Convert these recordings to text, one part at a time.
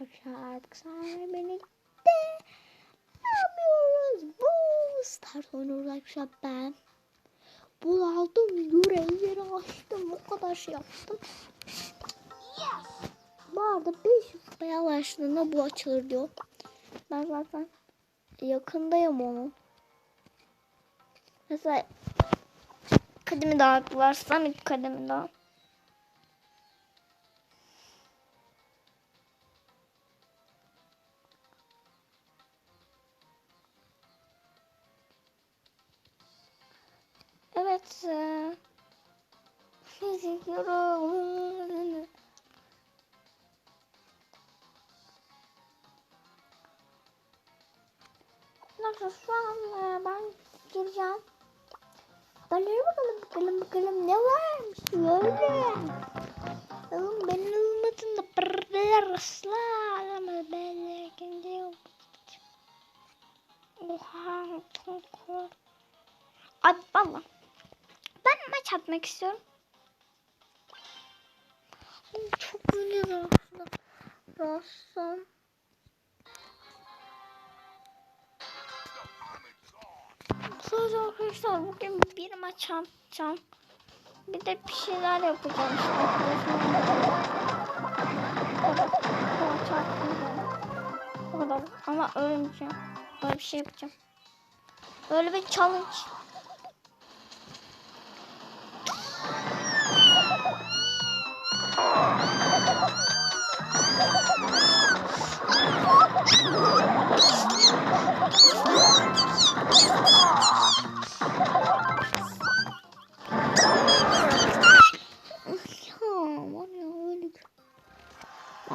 Arkadaşlar artık sonra birlikte ne yapıyoruz? Bu start oynuyoruz arkadaşlar ben. Bul aldım yüreğleri açtım o kadar şey yaptım. Bu arada 500 kupaya ulaştığında bu açılır diyor. Ben zaten yakındayım onun. Mesela kademi daha atlarsam ilk kademi daha. Evet. eee, Fiziyorum. Arkadaşlar şu an eee, ben gireceğim. Haberlere bakalım bakalım bakalım ne varmış böyle. Oğlum benim olmadığında pırrrr ıslar ama ben kendi yok. Oha çok kork. Ay valla. Ben maç atmak istiyorum. Oğlum Çok oynuyor aslında. Rahatsızım. Söz arkadaşlar bugün bir maç yapacağım. Bir de bir şeyler yapacağım işte arkadaşlar. Ama ölmeyeceğim. Böyle bir şey yapacağım. Böyle bir challenge.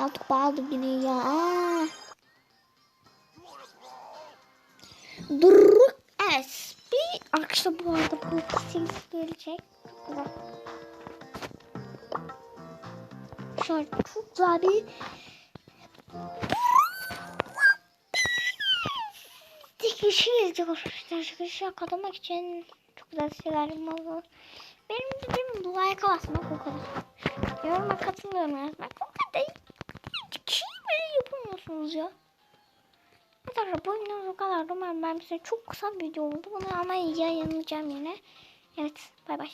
Artık bağlı yine ya. Aa. Duruk SP. Arkadaşlar bu arada bu ses gelecek. Çok güzel. Şöyle çok güzel bir Dikişi gelecek arkadaşlar. Dikişi yakalamak için çok güzel şeyler yapmalı. Benim dediğim like basmak o kadar. Yoruma katılıyorum yazmak o kadar. Yapamıyorsunuz ya. Arkadaşlar bu oyunun o kadar umarım ben size çok kısa bir video oldu. Bunu ama yayınlayacağım yine. Evet bay bay.